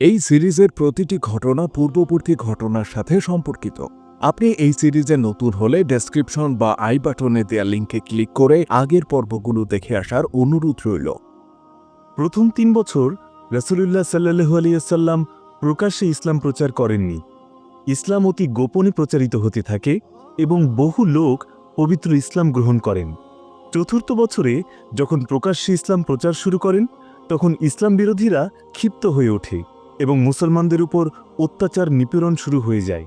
এই সিরিজের প্রতিটি ঘটনা পূর্ববর্তী ঘটনার সাথে সম্পর্কিত। আপনি এই সিরিজে নতুন হলে ডেসক্রিপশন বা আই বাটনে দেওয়া লিঙ্কে ক্লিক করে আগের পর্বগুলো দেখে আসার অনুরোধ রইল। প্রথম তিন বছর রসুলুল্লাহ সাল্লাহু আলিয়াল্লাম প্রকাশ্যে ইসলাম প্রচার করেননি। ইসলাম অতি গোপনে প্রচারিত হতে থাকে এবং বহু লোক পবিত্র ইসলাম গ্রহণ করেন। চতুর্থ বছরে যখন প্রকাশ্যে ইসলাম প্রচার শুরু করেন, তখন ইসলাম বিরোধীরা ক্ষিপ্ত হয়ে ওঠে। এবং মুসলমানদের উপর অত্যাচার নিপীড়ন শুরু হয়ে যায়।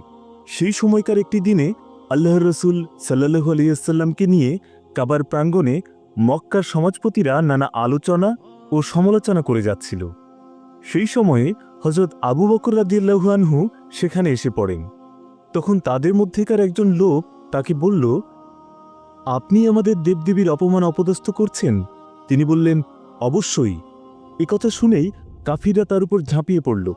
সেই সময়কার একটি দিনে আল্লাহ রসুল সাল্লাহু আলিয়াল্লামকে নিয়ে কাবার প্রাঙ্গণে মক্কার সমাজপতিরা নানা আলোচনা ও সমালোচনা করে যাচ্ছিল। সেই সময়ে হজরত আবু বকর রাদিয়াল্লাহুয়ানহু সেখানে এসে পড়েন। তখন তাদের মধ্যেকার একজন লোক তাকে বলল, আপনি আমাদের দেবদেবীর অপমান অপদস্থ করছেন? তিনি বললেন, অবশ্যই। কথা শুনেই কাফিররা তার উপর ঝাঁপিয়ে পড়ল।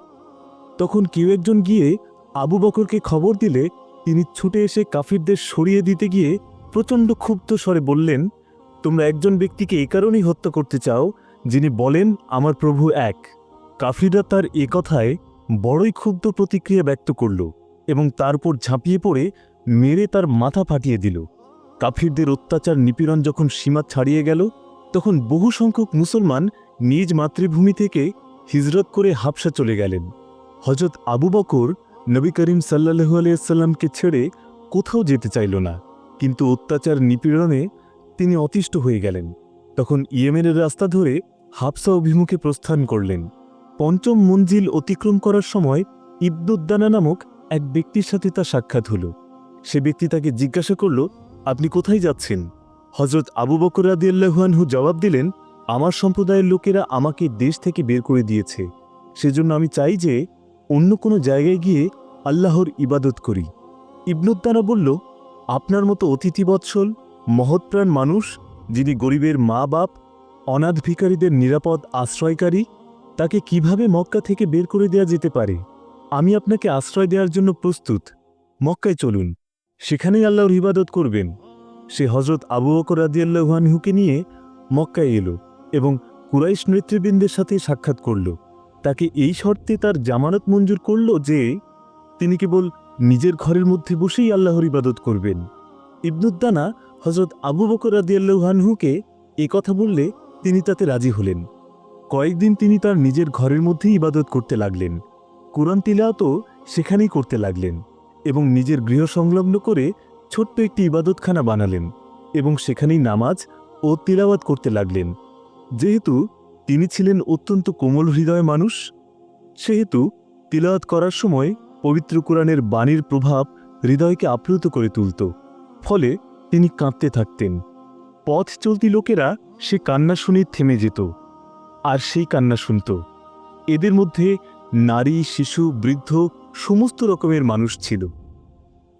তখন কেউ একজন গিয়ে আবু বকরকে খবর দিলে, তিনি ছুটে এসে কাফিরদের সরিয়ে দিতে গিয়ে প্রচণ্ড ক্ষুব্ধ স্বরে বললেন, তোমরা একজন ব্যক্তিকে এ কারণেই হত্যা করতে চাও, যিনি বলেন, আমার প্রভু এক। কাফিররা তার এ কথায় বড়ই ক্ষুব্ধ প্রতিক্রিয়া ব্যক্ত করল এবং তারপর ঝাঁপিয়ে পড়ে মেরে তার মাথা ফাটিয়ে দিল। কাফিরদের অত্যাচার নিপীড়ন যখন সীমা ছাড়িয়ে গেল, তখন বহু সংখ্যক মুসলমান নিজ মাতৃভূমি থেকে হিজরত করে হাফসা চলে গেলেন। হজরত আবু বকর নবী করিম সাল্লাহু আলিয়াল্লামকে ছেড়ে কোথাও যেতে চাইল না, কিন্তু অত্যাচার নিপীড়নে তিনি অতিষ্ঠ হয়ে গেলেন। তখন ইয়েমেনের রাস্তা ধরে হাফসা অভিমুখে প্রস্থান করলেন। পঞ্চম মঞ্জিল অতিক্রম করার সময় ইবদুদ্দানা নামক এক ব্যক্তির সাথে তার সাক্ষাৎ হল। সে ব্যক্তি তাকে জিজ্ঞাসা করল, আপনি কোথায় যাচ্ছেন? হজরত আবু বকর রাদিয়াল্লাহুয়ানহু জবাব দিলেন আমার সম্প্রদায়ের লোকেরা আমাকে দেশ থেকে বের করে দিয়েছে। সেজন্য আমি চাই যে অন্য কোনো জায়গায় গিয়ে আল্লাহর ইবাদত করি। ইবনুদ্দানা বলল, আপনার মতো অতিথিবৎসল, মহৎপ্রাণ মানুষ, যিনি গরিবের মা বাপ অনাথ ভিকারীদের নিরাপদ আশ্রয়কারী, তাকে কীভাবে মক্কা থেকে বের করে দেওয়া যেতে পারে? আমি আপনাকে আশ্রয় দেওয়ার জন্য প্রস্তুত। মক্কায় চলুন। সেখানেই আল্লাহর ইবাদত করবেন। সে হজরত আবু বকর রাদিয়াল্লাহুয়ানহুকে নিয়ে মক্কায় এলো। এবং কুরাইশ নেতৃবৃন্দের সাথে সাক্ষাৎ করল। তাকে এই শর্তে তার জামানত মঞ্জুর করল যে, তিনি কেবল নিজের ঘরের মধ্যে বসেই আল্লাহর ইবাদত করবেন। ইবনুদ্দানা হজরত আবু বকর রাদিয়াল্লাহুয়ানহুকে এ কথা বললে তিনি তাতে রাজি হলেন। কয়েকদিন তিনি তার নিজের ঘরের মধ্যেই ইবাদত করতে লাগলেন। কোরআন তিলাওয়াতও সেখানেই করতে লাগলেন এবং নিজের গৃহ সংলগ্ন করে ছোট্ট একটি ইবাদতখানা বানালেন এবং সেখানেই নামাজ ও তিলাওয়াত করতে লাগলেন। যেহেতু তিনি ছিলেন অত্যন্ত কোমল হৃদয় মানুষ, সেহেতু তিলাওয়াত করার সময় পবিত্র কোরআনের বাণীর প্রভাব হৃদয়কে আপ্লুত করে তুলত, ফলে তিনি কাঁদতে থাকতেন। পথ চলতি লোকেরা সে কান্না শুনে থেমে যেত, আর সেই কান্না শুনত। এদের মধ্যে নারী, শিশু, বৃদ্ধ, সমস্ত রকমের মানুষ ছিল।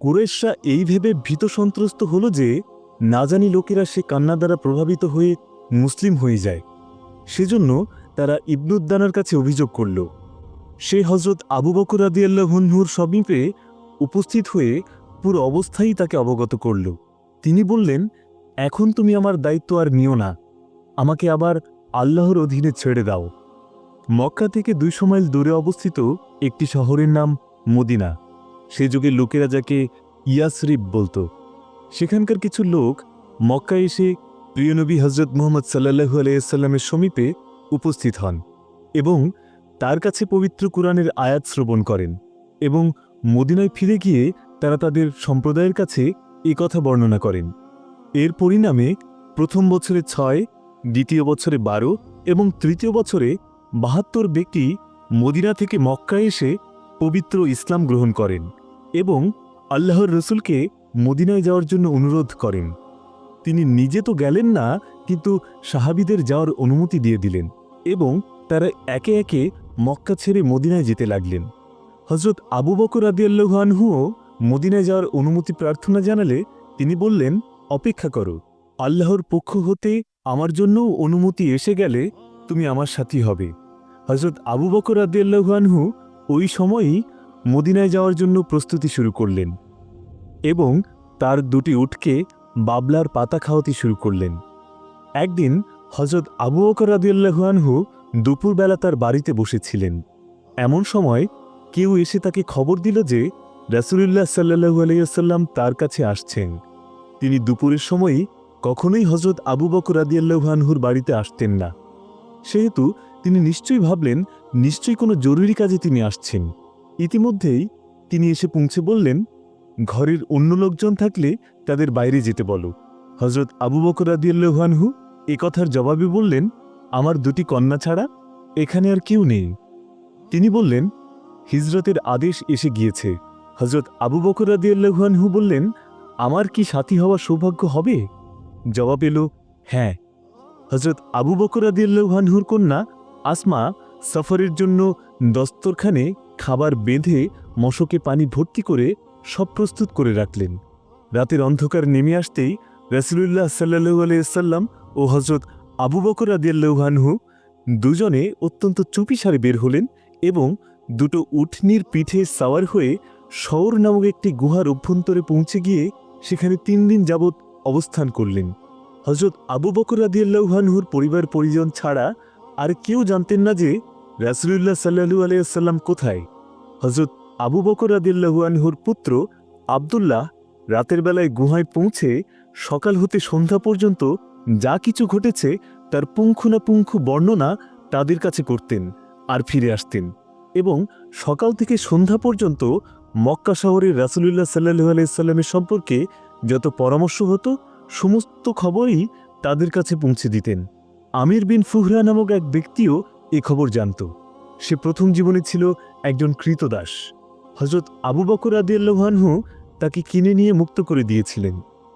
কুরেশরা এই ভেবে ভীত সন্ত্রস্ত হল যে, না জানি লোকেরা সে কান্না দ্বারা প্রভাবিত হয়ে মুসলিম হয়ে যায়। সেজন্য তারা ইবনুদ্দানার কাছে অভিযোগ করল, সে হজরত আবু বকর আদিয়াল্লাহনহুর সমীপে উপস্থিত হয়ে পুরো অবস্থাই তাকে অবগত করল। তিনি বললেন, এখন তুমি আমার দায়িত্ব আর নিও না, আমাকে আবার আল্লাহর অধীনে ছেড়ে দাও। মক্কা থেকে দুইশো মাইল দূরে অবস্থিত একটি শহরের নাম মদিনা। সে যুগে লোকেরা যাকে ইয়াসরিব বলত। সেখানকার কিছু লোক মক্কা এসে প্রিয়নবী হজরত মোহাম্মদ সাল্লাহু আলাইসাল্লামের সমীপে উপস্থিত হন এবং তার কাছে পবিত্র কোরআনের আয়াত শ্রবণ করেন এবং মদিনায় ফিরে গিয়ে তারা তাদের সম্প্রদায়ের কাছে এ কথা বর্ণনা করেন। এর পরিণামে প্রথম বছরে ছয়, দ্বিতীয় বছরে বারো এবং তৃতীয় বছরে বাহাত্তর ব্যক্তি মদিনা থেকে মক্কা এসে পবিত্র ইসলাম গ্রহণ করেন এবং আল্লাহর রসুলকে মদিনায় যাওয়ার জন্য অনুরোধ করেন। তিনি নিজে তো গেলেন না, কিন্তু সাহাবিদের যাওয়ার অনুমতি দিয়ে দিলেন এবং তারা একে একে মক্কা ছেড়ে মদিনায় যেতে লাগলেন। হজরত আবু বকর আদিয়াল্লাহানহুও মদিনায় যাওয়ার অনুমতি প্রার্থনা জানালে তিনি বললেন, অপেক্ষা করো, আল্লাহর পক্ষ হতে আমার জন্যও অনুমতি এসে গেলে তুমি আমার সাথী হবে। হজরত আবু বকর আদিয়াল্লাহানহু ওই সময়ই মদিনায় যাওয়ার জন্য প্রস্তুতি শুরু করলেন এবং তার দুটি উটকে বাবলার পাতা খাওয়াতে শুরু করলেন। একদিন হজরত আবু বকর আদিয়াল্লাহানহু দুপুরবেলা তার বাড়িতে বসেছিলেন। এমন সময় কেউ এসে তাকে খবর দিল যে রাসুলুল্লাহ সাল্লাহু আলাইসাল্লাম তার কাছে আসছেন। তিনি দুপুরের সময়ই কখনোই হজরত আবু বকর আদিয়াল্লাহানহুর বাড়িতে আসতেন না। সেহেতু তিনি নিশ্চয়ই ভাবলেন, নিশ্চয়ই কোনো জরুরি কাজে তিনি আসছেন। ইতিমধ্যেই তিনি এসে পৌঁছে বললেন ঘরের অন্য লোকজন থাকলে তাদের বাইরে যেতে বলো। হজরত আবু বকর আদিয়াল্লাহানহু এ কথার জবাবে বললেন, আমার দুটি কন্যা ছাড়া এখানে আর কেউ নেই। তিনি বললেন, হিজরতের আদেশ এসে গিয়েছে। হজরত আবু বকর আদিয়াল্লাহানহু বললেন, আমার কি সাথী হওয়া সৌভাগ্য হবে? জবাব এলো হ্যাঁ। হজরত আবু বকর আদিয়াল্লাহানহুর কন্যা আসমা সফরের জন্য দস্তরখানে খাবার বেঁধে মশকে পানি ভর্তি করে সব প্রস্তুত করে রাখলেন। রাতের অন্ধকার নেমে আসতেই রসুলুল্লাহ সাল্লাহু আলাইসাল্লাম ও হজরত আবু বকর আদিয়াল্লাহানহু দুজনে অত্যন্ত চুপিসারে বের হলেন এবং দুটো উঠনির পিঠে সাওয়ার হয়ে শহর নামক একটি গুহার অভ্যন্তরে পৌঁছে গিয়ে সেখানে তিন দিন যাবৎ অবস্থান করলেন। হজরত আবু বকর আদিয়াল্লাহানহুর পরিবার পরিজন ছাড়া আর কেউ জানতেন না যে রাসুলুল্লাহ সাল্লাহু আলাইসাল্লাম কোথায়। হজরত আবু বকর আদিল্লাহুয়ানহুর পুত্র আবদুল্লাহ রাতের বেলায় গুহায় পৌঁছে সকাল হতে সন্ধ্যা পর্যন্ত যা কিছু ঘটেছে তার পুঙ্খানুপুঙ্খ বর্ণনা তাদের কাছে করতেন আর ফিরে আসতেন এবং সকাল থেকে সন্ধ্যা পর্যন্ত মক্কা শহরের রাসুলুল্লাহ সাল্লাহু আলাইসাল্লামের সম্পর্কে যত পরামর্শ হতো, সমস্ত খবরই তাদের কাছে পৌঁছে দিতেন। আমির বিন ফুহরা নামক এক ব্যক্তিও এ খবর জানত। সে প্রথম জীবনে ছিল একজন কৃতদাস। হজরত আবু বকর আদিয়াল্লাহানহু তাকে কিনে নিয়ে মুক্ত করে দিয়েছিলেন।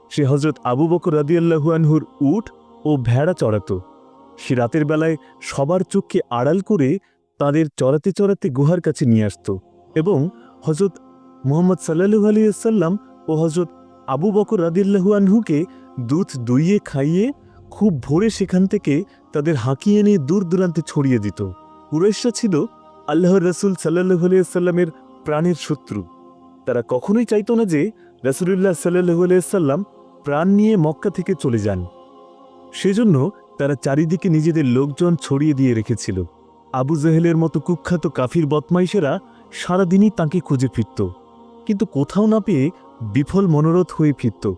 সে হজরত আবু বকর আদিয়াল্লাহুয়ানহুর উট ও ভেড়া চড়াত। সে রাতের বেলায় সবার চোখকে আড়াল করে তাদের চড়াতে চড়াতে গুহার কাছে নিয়ে আসত এবং হজরত মোহাম্মদ সাল্লাহু আলিয়াল্লাম ও হজরত আবু বকর আদিল্লাহুয়ানহুকে দুধ দুইয়ে খাইয়ে খুব ভোরে সেখান থেকে তাদের হাঁকিয়ে নিয়ে দূর দূরান্তে ছড়িয়ে দিত। কুরেশরা ছিল আল্লাহর রসুল সাল্লাহু আলিয়াল্লামের প্রাণের শত্রু। তারা কখনোই চাইত না যে রসুলুল্লাহ আলিয়াল্লাম প্রাণ নিয়ে মক্কা থেকে চলে যান। সেজন্য তারা চারিদিকে নিজেদের লোকজন ছড়িয়ে দিয়ে রেখেছিল। আবু জেহেলের মতো কুখ্যাত কাফির বদমাইশেরা সারাদিনই তাঁকে খুঁজে ফিরত। কিন্তু কোথাও না পেয়ে বিফল মনোরথ হয়ে ফিরত।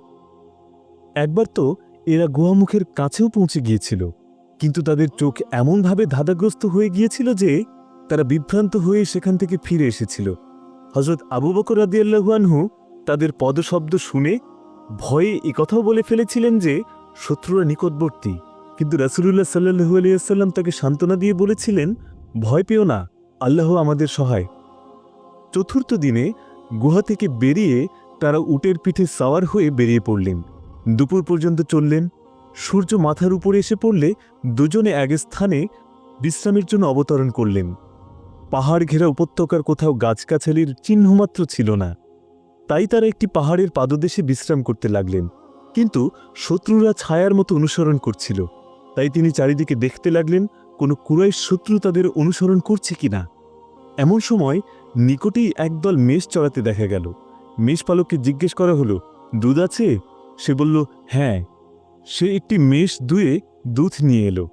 একবার তো এরা গুহামুখের কাছেও পৌঁছে গিয়েছিল। কিন্তু তাদের চোখ এমনভাবে ধাঁধাগ্রস্ত হয়ে গিয়েছিল যে তারা বিভ্রান্ত হয়ে সেখান থেকে ফিরে এসেছিল। হজরত আবু বকর আদিয়াল্লাহুয়ানহু তাদের পদশব্দ শুনে ভয়ে কথাও বলে ফেলেছিলেন যে, শত্রুরা নিকটবর্তী। কিন্তু রাসুলুল্লাহ সাল্লু আলিয়াল্লাম তাকে সান্ত্বনা দিয়ে বলেছিলেন, ভয় পেও না, আল্লাহ আমাদের সহায়। চতুর্থ দিনে গুহা থেকে বেরিয়ে তারা উটের পিঠে সাওয়ার হয়ে বেরিয়ে পড়লেন। দুপুর পর্যন্ত চললেন। সূর্য মাথার উপরে এসে পড়লে দুজনে এক স্থানে বিশ্রামের জন্য অবতরণ করলেন। পাহাড় ঘেরা উপত্যকার কোথাও গাছগাছালির চিহ্নমাত্র ছিল না। তাই তারা একটি পাহাড়ের পাদদেশে বিশ্রাম করতে লাগলেন। কিন্তু শত্রুরা ছায়ার মতো অনুসরণ করছিল। তাই তিনি চারিদিকে দেখতে লাগলেন, কোনো কুরাইশ শত্রু তাদের অনুসরণ করছে কিনা। এমন সময় নিকটেই একদল মেষ চড়াতে দেখা গেল। মেষপালককে জিজ্ঞেস করা হলো, দুধ আছে? সে বলল হ্যাঁ। সে একটি মেষ দুয়ে দুধ নিয়ে এলো।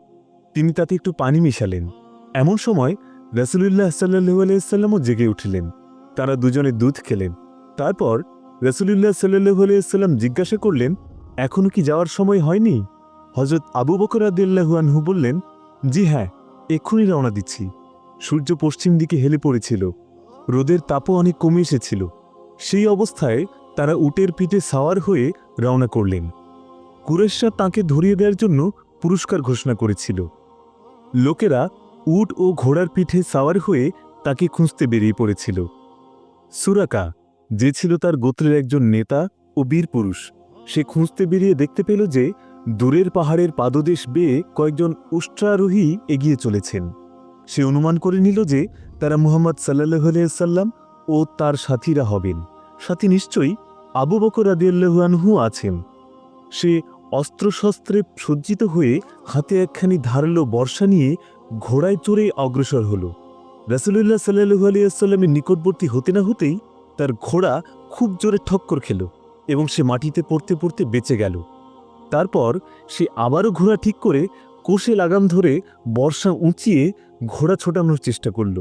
তিনি তাতে একটু পানি মিশালেন। এমন সময় রসুলুল্লাহ সাল্লু আলাইসাল্লামও জেগে উঠিলেন। তারা দুজনে দুধ খেলেন। তারপর রসুলুল্লাহ সাল্লু আলাইসাল্লাম জিজ্ঞাসা করলেন এখনও কি যাওয়ার সময় হয়নি? হজরত আবু বকর আদিল্লাহুয়ানহু বললেন, জি হ্যাঁ এক্ষুনি রওনা দিচ্ছি। সূর্য পশ্চিম দিকে হেলে পড়েছিল। রোদের তাপও অনেক কমে এসেছিল। সেই অবস্থায় তারা উটের পিঠে সাওয়ার হয়ে রওনা করলেন। কুরেশরা তাঁকে ধরিয়ে দেওয়ার জন্য পুরস্কার ঘোষণা করেছিল। লোকেরা উট ও ঘোড়ার পিঠে সাওয়ার হয়ে তাকে খুঁজতে বেরিয়ে পড়েছিল। সুরাকা, যে ছিল তার গোত্রের একজন নেতা ও বীর পুরুষ, সে খুঁজতে বেরিয়ে দেখতে পেল যে দূরের পাহাড়ের পাদদেশ বেয়ে কয়েকজন উষ্ট্রারোহী এগিয়ে চলেছেন। সে অনুমান করে নিল যে তারা মুহাম্মদ সাল্লাহ সাল্লাম ও তার সাথীরা হবেন। সাথী নিশ্চয়ই আবু বকর আদিয়াল্লাহুয়ানহু আছেন। সে অস্ত্রশস্ত্রে সজ্জিত হয়ে হাতে একখানি ধারালো বর্ষা নিয়ে ঘোড়ায় চড়ে অগ্রসর হল। রাসুলুল্লাহ সাল্লু আলিয়াল্লামের নিকটবর্তী হতে না হতেই তার ঘোড়া খুব জোরে ঠক্কর খেল এবং সে মাটিতে পড়তে পড়তে বেঁচে গেল। তারপর সে আবারও ঘোড়া ঠিক করে কোষে লাগাম ধরে বর্ষা উঁচিয়ে ঘোড়া ছোটানোর চেষ্টা করল,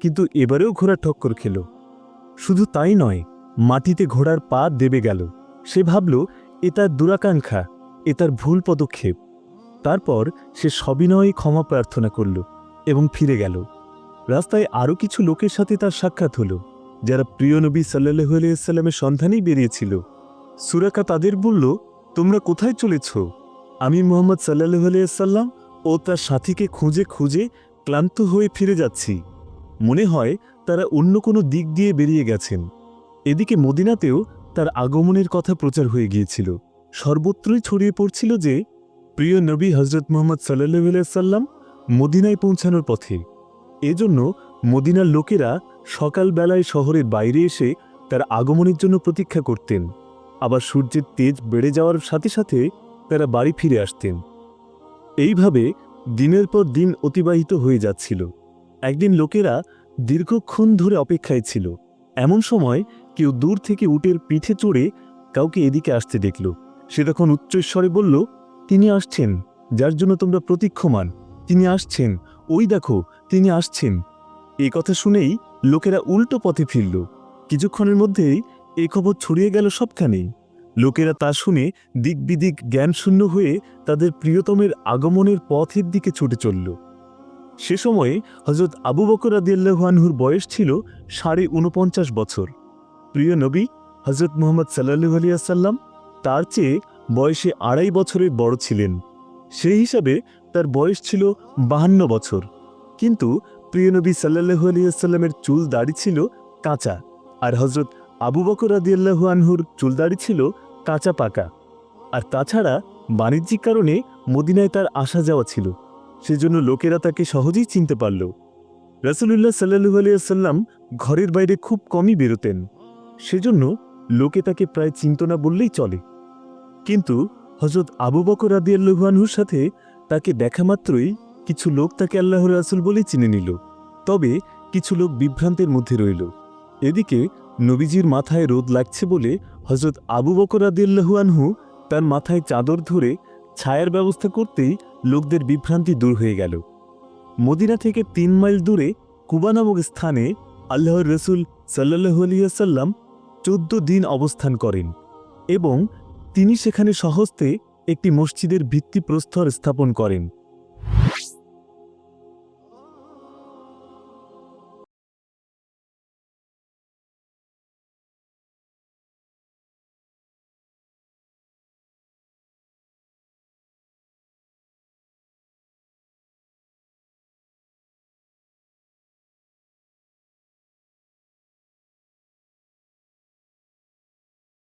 কিন্তু এবারেও ঘোড়া ঠক্কর খেল। শুধু তাই নয়, মাটিতে ঘোড়ার পা দেবে গেল। সে ভাবল, এ তার দুরাকাঙ্ক্ষা, এ তার ভুল পদক্ষেপ। তারপর সে সবিনয়ে ক্ষমা প্রার্থনা করল এবং ফিরে গেল। রাস্তায় আরও কিছু লোকের সাথে তার সাক্ষাৎ হলো, যারা প্রিয় নবী সাল্লাহু আলিয়াল্লামের সন্ধানেই বেরিয়েছিল। সুরাকা তাদের বলল, তোমরা কোথায় চলেছ? আমি মোহাম্মদ সাল্লাহু আলিয়াল্লাম ও তার সাথীকে খুঁজে খুঁজে ক্লান্ত হয়ে ফিরে যাচ্ছি। মনে হয় তারা অন্য কোনো দিক দিয়ে বেরিয়ে গেছেন। এদিকে মদিনাতেও তার আগমনের কথা প্রচার হয়ে গিয়েছিল। সর্বত্রই ছড়িয়ে পড়ছিল যে প্রিয় নবী হজরত মোহাম্মদ সাল্লাহ সাল্লাম মদিনায় পৌঁছানোর পথে। এজন্য মদিনার লোকেরা সকালবেলায় শহরের বাইরে এসে তার আগমনের জন্য প্রতীক্ষা করতেন। আবার সূর্যের তেজ বেড়ে যাওয়ার সাথে সাথে তারা বাড়ি ফিরে আসতেন। এইভাবে দিনের পর দিন অতিবাহিত হয়ে যাচ্ছিল। একদিন লোকেরা দীর্ঘক্ষণ ধরে অপেক্ষায় ছিল। এমন সময় কেউ দূর থেকে উটের পিঠে চড়ে কাউকে এদিকে আসতে দেখল। সে তখন উচ্চস্বরে বলল তিনি আসছেন, যার জন্য তোমরা প্রতীক্ষমান। তিনি আসছেন, ওই দেখো, তিনি আসছেন। এই কথা শুনেই লোকেরা উল্টো পথে ফিরল। কিছুক্ষণের মধ্যেই এই খবর ছড়িয়ে গেল সবখানেই লোকেরা তা শুনে দিক বিদিক জ্ঞানশূন্য হয়ে তাদের প্রিয়তমের আগমনের পথের দিকে ছুটে চলল। সে সময়ে হজরত আবু বকর আদিয়াল্লাহুয়ানহুর বয়স ছিল সাড়ে উনপঞ্চাশ বছর। প্রিয় নবী হজরত মোহাম্মদ সাল্লাহু আলিয়াসাল্লাম তার চেয়ে বয়সে আড়াই বছরের বড় ছিলেন। সেই হিসাবে তার বয়স ছিল বাহান্ন বছর। কিন্তু প্রিয়নবী সাল্লাহু আলিয়াল্লামের চুল দাড়ি ছিল কাঁচা আর হজরত আবু বকর আদিয়াল্লাহু আনহুর চুল দাড়ি ছিল কাঁচা পাকা। আর তাছাড়া বাণিজ্যিক কারণে মদিনায় তার আসা যাওয়া ছিল। সেজন্য লোকেরা তাকে সহজেই চিনতে পারল। রাসুলুল্লাহ সাল্লু আলিয়াল্লাম ঘরের বাইরে খুব কমই বেরোতেন। সেজন্য লোকে তাকে প্রায় চিন্ত না বললেই চলে। কিন্তু হজরত আবু বকর আদিয়াল্লাহুয়ানহুর সাথে তাকে দেখা মাত্রই কিছু লোক তাকে আল্লাহ রাসুল বলেই চিনে নিল। তবে কিছু লোক বিভ্রান্তের মধ্যে রইল। এদিকে নবীজির মাথায় রোদ লাগছে বলে হজরত আবু বকর আদিয়াল্লাহুয়ানহু তার মাথায় চাদর ধরে ছায়ার ব্যবস্থা করতেই লোকদের বিভ্রান্তি দূর হয়ে গেল। মদিনা থেকে তিন মাইল দূরে কুবা নামক স্থানে আল্লাহর রসুল সাল্লাহ আলিয়াল্লাম চোদ্দ দিন অবস্থান করেন এবং তিনি সেখানে সহস্তে একটি মসজিদের ভিত্তিপ্রস্তর স্থাপন করেন।